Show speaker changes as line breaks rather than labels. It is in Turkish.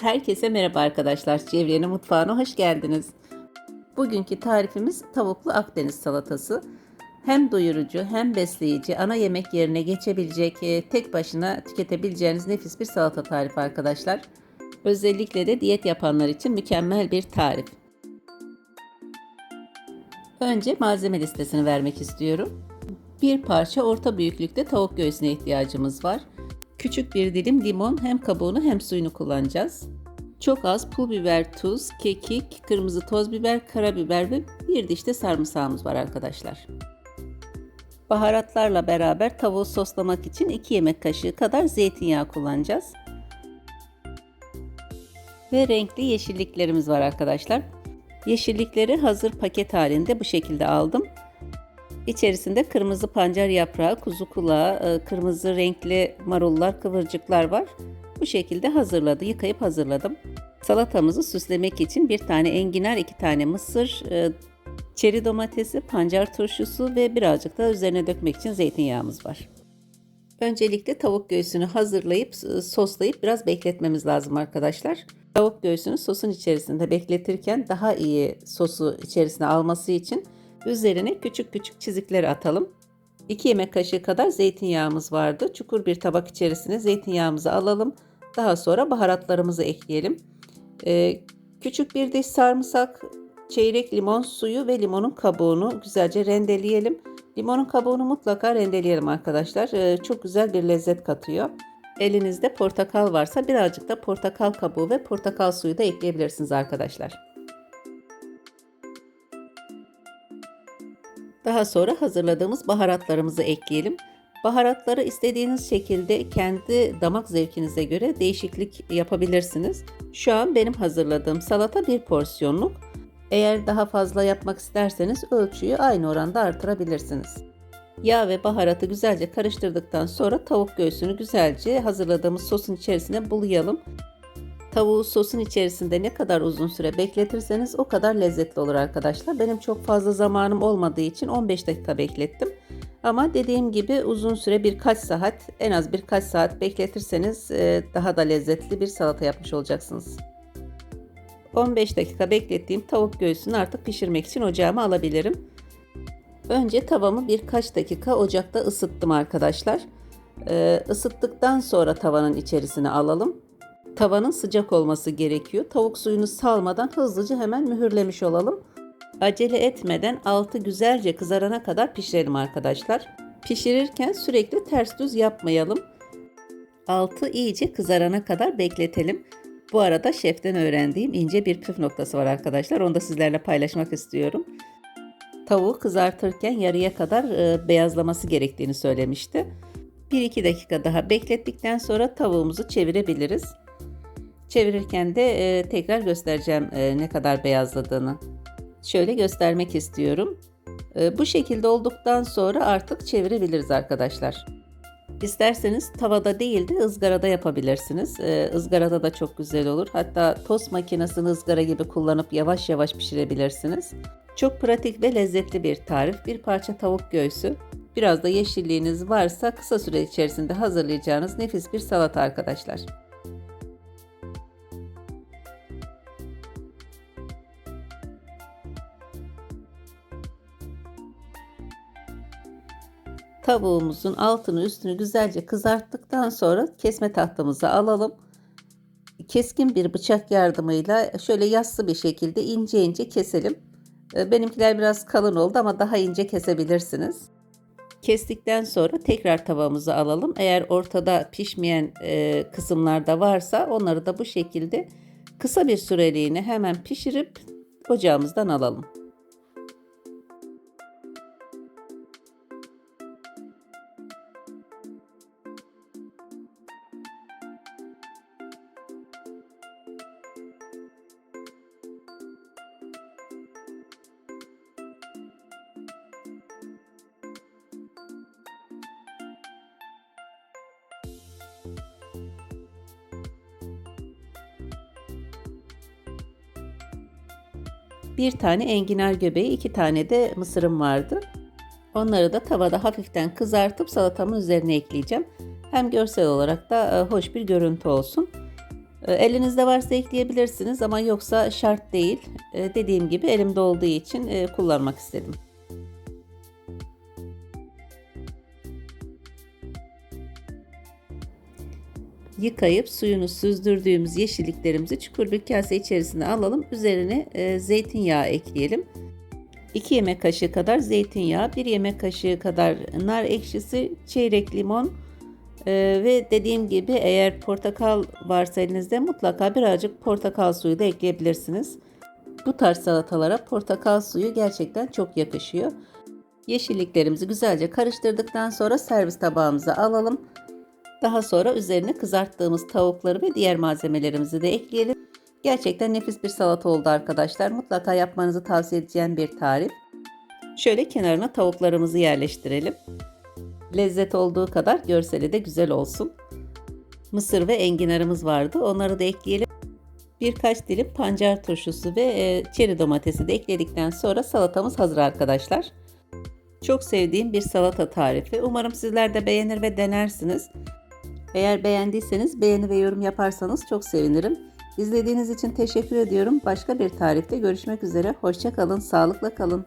Herkese merhaba arkadaşlar. Cevriye'nin mutfağına hoş geldiniz. Bugünkü tarifimiz tavuklu Akdeniz salatası. Hem doyurucu hem besleyici ana yemek yerine geçebilecek e, tek başına tüketebileceğiniz nefis bir salata tarifi arkadaşlar. Özellikle de diyet yapanlar için mükemmel bir tarif. Önce malzeme listesini vermek istiyorum. Bir parça orta büyüklükte tavuk göğsüne ihtiyacımız var. Küçük bir dilim limon hem kabuğunu hem suyunu kullanacağız. Çok az pul biber, tuz, kekik, kırmızı toz biber, karabiber ve bir diş de sarımsağımız var arkadaşlar. Baharatlarla beraber tavuğu soslamak için 2 yemek kaşığı kadar zeytinyağı kullanacağız. Ve renkli yeşilliklerimiz var arkadaşlar. Yeşillikleri hazır paket halinde bu şekilde aldım. İçerisinde kırmızı pancar yaprağı, kuzu kulağı, e, kırmızı renkli marullar, kıvırcıklar var. Bu şekilde hazırladı, yıkayıp hazırladım. Salatamızı süslemek için bir tane enginar, iki tane mısır, e, çeri domatesi, pancar turşusu ve birazcık da üzerine dökmek için zeytinyağımız var. Öncelikle tavuk göğsünü hazırlayıp e, soslayıp biraz bekletmemiz lazım arkadaşlar. Tavuk göğsünü sosun içerisinde bekletirken daha iyi sosu içerisine alması için Üzerine küçük küçük çizikler atalım. 2 yemek kaşığı kadar zeytinyağımız vardı. Çukur bir tabak içerisine zeytinyağımızı alalım. Daha sonra baharatlarımızı ekleyelim. Ee, küçük bir diş sarımsak, çeyrek limon suyu ve limonun kabuğunu güzelce rendeleyelim. Limonun kabuğunu mutlaka rendeleyelim arkadaşlar. Ee, çok güzel bir lezzet katıyor. Elinizde portakal varsa birazcık da portakal kabuğu ve portakal suyu da ekleyebilirsiniz arkadaşlar. Daha sonra hazırladığımız baharatlarımızı ekleyelim. Baharatları istediğiniz şekilde kendi damak zevkinize göre değişiklik yapabilirsiniz. Şu an benim hazırladığım salata bir porsiyonluk. Eğer daha fazla yapmak isterseniz ölçüyü aynı oranda artırabilirsiniz. Yağ ve baharatı güzelce karıştırdıktan sonra tavuk göğsünü güzelce hazırladığımız sosun içerisine bulayalım. Tavuğu sosun içerisinde ne kadar uzun süre bekletirseniz o kadar lezzetli olur arkadaşlar. Benim çok fazla zamanım olmadığı için 15 dakika beklettim. Ama dediğim gibi uzun süre birkaç saat en az birkaç saat bekletirseniz e, daha da lezzetli bir salata yapmış olacaksınız. 15 dakika beklettiğim tavuk göğsünü artık pişirmek için ocağıma alabilirim. Önce tavamı birkaç dakika ocakta ısıttım arkadaşlar. Ee, ısıttıktan sonra tavanın içerisine alalım. Tavanın sıcak olması gerekiyor. Tavuk suyunu salmadan hızlıca hemen mühürlemiş olalım. Acele etmeden altı güzelce kızarana kadar pişirelim arkadaşlar. Pişirirken sürekli ters düz yapmayalım. Altı iyice kızarana kadar bekletelim. Bu arada şeften öğrendiğim ince bir püf noktası var arkadaşlar. Onu da sizlerle paylaşmak istiyorum. Tavuğu kızartırken yarıya kadar e, beyazlaması gerektiğini söylemişti. 1-2 dakika daha beklettikten sonra tavuğumuzu çevirebiliriz. Çevirirken de e, tekrar göstereceğim e, ne kadar beyazladığını. Şöyle göstermek istiyorum. E, bu şekilde olduktan sonra artık çevirebiliriz arkadaşlar. İsterseniz tavada değil de ızgarada yapabilirsiniz. E, ızgarada da çok güzel olur. Hatta tost makinesini ızgara gibi kullanıp yavaş yavaş pişirebilirsiniz. Çok pratik ve lezzetli bir tarif. Bir parça tavuk göğsü, biraz da yeşilliğiniz varsa kısa süre içerisinde hazırlayacağınız nefis bir salata arkadaşlar. Tavuğumuzun altını üstünü güzelce kızarttıktan sonra kesme tahtamızı alalım. Keskin bir bıçak yardımıyla şöyle yassı bir şekilde ince ince keselim. Ee, benimkiler biraz kalın oldu ama daha ince kesebilirsiniz. Kestikten sonra tekrar tavamızı alalım. Eğer ortada pişmeyen e, kısımlar da varsa onları da bu şekilde kısa bir süreliğine hemen pişirip ocağımızdan alalım. Bir tane enginar göbeği, iki tane de mısırım vardı. Onları da tavada hafiften kızartıp salatamın üzerine ekleyeceğim. Hem görsel olarak da e, hoş bir görüntü olsun. E, Elinizde varsa ekleyebilirsiniz ama yoksa şart değil. E, Dediğim gibi elimde olduğu için kullanmak istedim. Yıkayıp suyunu süzdürdüğümüz yeşilliklerimizi çukur bir kase içerisine alalım. Üzerine e, zeytinyağı ekleyelim. 2 yemek kaşığı kadar zeytinyağı, 1 yemek kaşığı kadar nar ekşisi, çeyrek limon e, ve dediğim gibi eğer portakal varsa elinizde mutlaka birazcık portakal suyu da ekleyebilirsiniz. Bu tarz salatalara portakal suyu gerçekten çok yakışıyor. Yeşilliklerimizi güzelce karıştırdıktan sonra servis tabağımıza alalım. Daha sonra üzerine kızarttığımız tavukları ve diğer malzemelerimizi de ekleyelim. Gerçekten nefis bir salata oldu arkadaşlar. Mutlaka yapmanızı tavsiye edeceğim bir tarif. Şöyle kenarına tavuklarımızı yerleştirelim. Lezzet olduğu kadar görseli de güzel olsun. Mısır ve enginarımız vardı. Onları da ekleyelim. Birkaç dilim pancar turşusu ve e, çeri domatesi de ekledikten sonra salatamız hazır arkadaşlar. Çok sevdiğim bir salata tarifi. Umarım sizler de beğenir ve denersiniz. Eğer beğendiyseniz beğeni ve yorum yaparsanız çok sevinirim. İzlediğiniz için teşekkür ediyorum. Başka bir tarifte görüşmek üzere. Hoşça kalın, sağlıkla kalın.